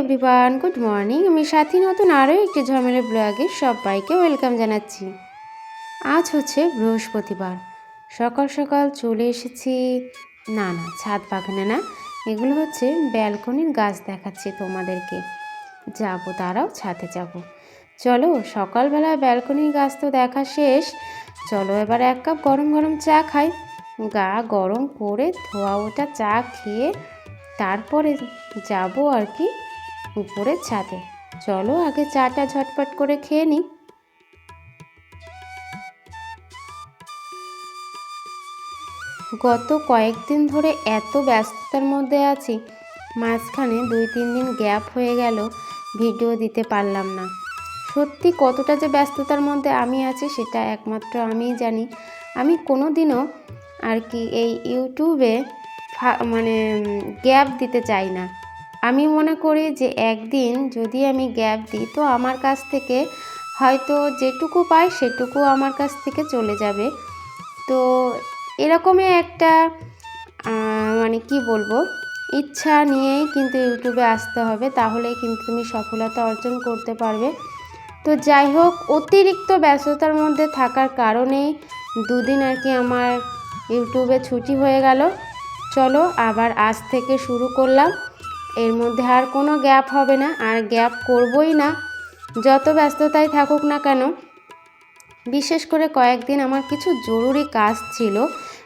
Everyone good morning আমি সাথী নতুন আরও একটি ঝামেলা ব্লগে সবাইকে ওয়েলকাম জানাচ্ছি। আজ হচ্ছে বৃহস্পতিবার। সকাল সকাল চলে এসেছি। না না, ছাদ বাগানে না। এগুলো হচ্ছে ব্যালকনির গাছ দেখাচ্ছি তোমাদেরকে। যাব তারাও ছাদে যাব। চলো, সকালবেলা ব্যালকনির গাছ তো দেখা শেষ। চলো এবার এক কাপ গরম গরম চা খাই। গা গরম করে ধোয়া ওটা চা খেয়ে তারপরে যাব আর কি। উপরের ছাদে। চলো আগে চাটা ঝটপট করে খেয়ে নিই। গত কয়েকদিন ধরে এত ব্যস্ততার মধ্যে আছি, মাঝখানে দুই তিন দিন গ্যাপ হয়ে গেল, ভিডিও দিতে পারলাম না। সত্যি কতটা যে ব্যস্ততার মধ্যে আমি আছি সেটা একমাত্র আমিই জানি। আমি কোনো দিনও আর কি এই ইউটিউবে মানে গ্যাপ দিতে চাই না। আমি মনে করি যে একদিন যদি আমি গ্যাপ দিই, তো আমার কাছ থেকে হয়তো যেটুকু পাই সেটুকু আমার কাছ থেকে চলে যাবে। তো এরকমই একটা মানে কি বলব, ইচ্ছা নিয়েই কিন্তু ইউটিউবে আসতে হবে, তাহলেই কিন্তু তুমি সফলতা অর্জন করতে পারবে। তো যাই হোক, অতিরিক্ত ব্যস্ততার মধ্যে থাকার কারণেই দুদিন আর কি আমার ইউটিউবে ছুটি হয়ে গেল। চলো, আবার আজ থেকে শুরু করলাম। এর মধ্যে আর কোনো গ্যাপ হবে না, আর গ্যাপ করবই না। যত ব্যস্ততায় থাকুক না কেন, বিশেষ করে কয়েকদিন আমার কিছু জরুরি কাজ ছিল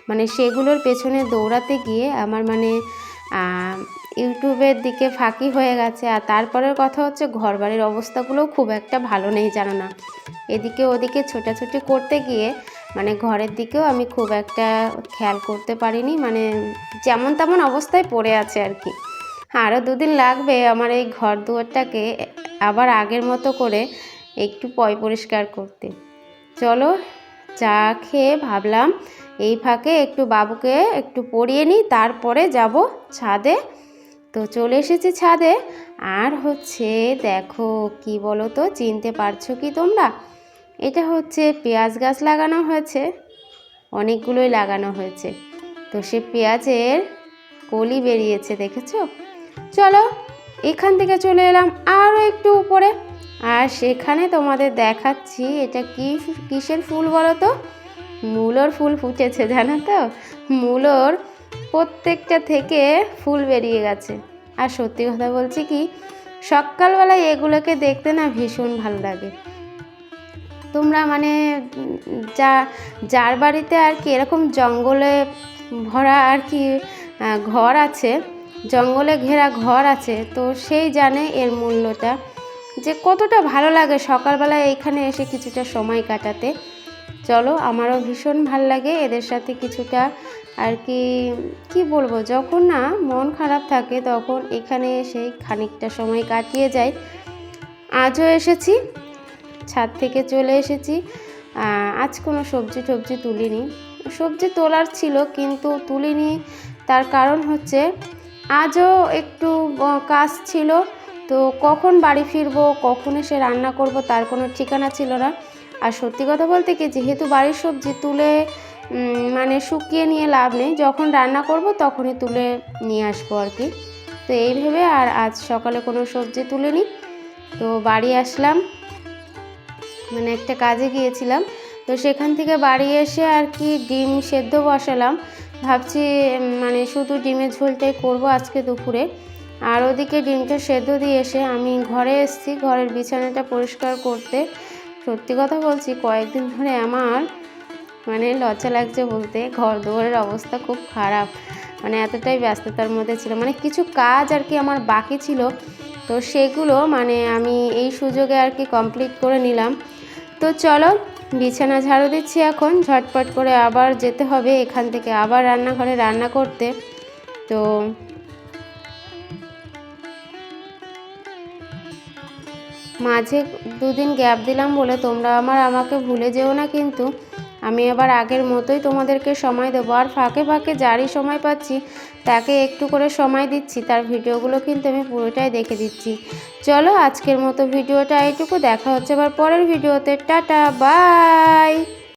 মানে সেগুলোর পেছনে দৌড়াতে গিয়ে আমার মানে ইউটিউবের দিকে ফাঁকি হয়ে গেছে। আর তারপরের কথা হচ্ছে ঘর বাড়ির অবস্থাগুলোও খুব একটা ভালো নেই, জানো না। এদিকে ওদিকে ছোটাছুটি করতে গিয়ে মানে ঘরের দিকেও আমি খুব একটা খেয়াল করতে পারিনি মানে যেমন তেমন অবস্থায় পড়ে আছে আর কি। আরও দুদিন লাগবে আমার এই ঘর দুয়ারটাকে আবার আগের মতো করে একটু পয় পরিষ্কার করতে। চলো চা খেয়ে ভাবলাম এই ফাঁকে একটু বাবুকে একটু পরিয়ে নিই, তারপরে যাব ছাদে। তো চলে এসেছি ছাদে। আর হচ্ছে দেখো কি বলো তো চিনতে পারছ কি তোমরা? এটা হচ্ছে পেঁয়াজ গাছ লাগানো হয়েছে, অনেকগুলোই লাগানো হয়েছে। তো সে পেঁয়াজের কলি বেরিয়েছে, দেখেছ? চলো, এখান থেকে চলে এলাম আরও একটু উপরে। আর সেখানে তোমাদের দেখাচ্ছি, এটা কি কিসের ফুল বলো তো? মূলোর ফুল ফুটেছে, জানো তো? মূলোর প্রত্যেকটা থেকে ফুল বেরিয়ে গেছে। আর সত্যি কথা বলছি কি, সকালবেলায় এগুলোকে দেখতে না ভীষণ ভালো লাগে। তোমরা মানে যা, যার বাড়িতে আর কি এরকম জঙ্গলে ভরা আর কি ঘর আছে জঙ্গলে ঘেরা ঘর আছে, তো সেই জানে এর মূল্যটা। যে কতটা ভালো লাগে সকালবেলায় এখানে এসে কিছুটা সময় কাটাতে। চলো, আমারও ভীষণ ভালো লাগে এদের সাথে কিছুটা আর কি কি বলব, যখন না মন খারাপ থাকে তখন এখানে এসে খানিকটা সময় কাটিয়ে যায় আজও এসেছি, ছাদ থেকে চলে এসেছি। আজ কোনো সবজি টবজি তুলিনি। সবজি তোলার ছিল, কিন্তু তুলিনি, তার কারণ হচ্ছে আজও একটু কাজ ছিল। তো কখন বাড়ি ফিরবো, কখন এসে রান্না করব, তার কোনো ঠিকানা ছিল না। আর সত্যি কথা বলতে কি, যেহেতু বাড়ির সবজি তুলে মানে শুকিয়ে নিয়ে লাভ নেই, যখন রান্না করব তখনই তুলে নিয়ে আসব আর কি। তো এই ভেবে আর আজ সকালে কোনো সবজি তুলে নিই তো বাড়ি আসলাম। মানে একটা কাজে গিয়েছিলাম। তো সেখান থেকে বাড়ি এসে আর কি ডিম সেদ্ধ বসালাম। ভাবছি মানে শুধু ডিমের ঝোলটাই করব আজকে দুপুরে। আর ওদিকে ডিমটা সেদ্ধ দিয়ে এসে আমি ঘরে এসেছি, ঘরের বিছানাটা পরিষ্কার করতে। সত্যি কথা বলছি, কয়েকদিন ধরে আমার মানে লজ্জা লাগছে বলতে ঘর দুয়ারের অবস্থা খুব খারাপ। মানে এতটাই ব্যস্ততার মধ্যে ছিল মানে কিছু কাজ আর কি আমার বাকি ছিল, তো সেগুলো মানে আমি এই সুযোগে আর কি কমপ্লিট করে নিলাম। তো চলো বিছানা ঝাড়ু দিচ্ছি এখন, ঝটপট করে আবার যেতে হবে এখান থেকে, আবার রান্নাঘরে রান্না করতে। তো মাঝে দুদিন গ্যাপ দিলাম বলে তোমরা আমার, আমাকে ভুলে যেও না কিন্তু। আমি আবার আগের মতোই তোমাদেরকে সময় দেবো। আর ফাঁকে ফাঁকে যারই সময় পাচ্ছি, তাকে একটু করে সময় দিচ্ছি। তার ভিডিওগুলো কিন্তু আমি পুরোটাই দেখে দিচ্ছি। চলো আজকের মতো ভিডিওটা এইটুকু দেখা হচ্ছে আবার পরের ভিডিওতে। Tata, bye!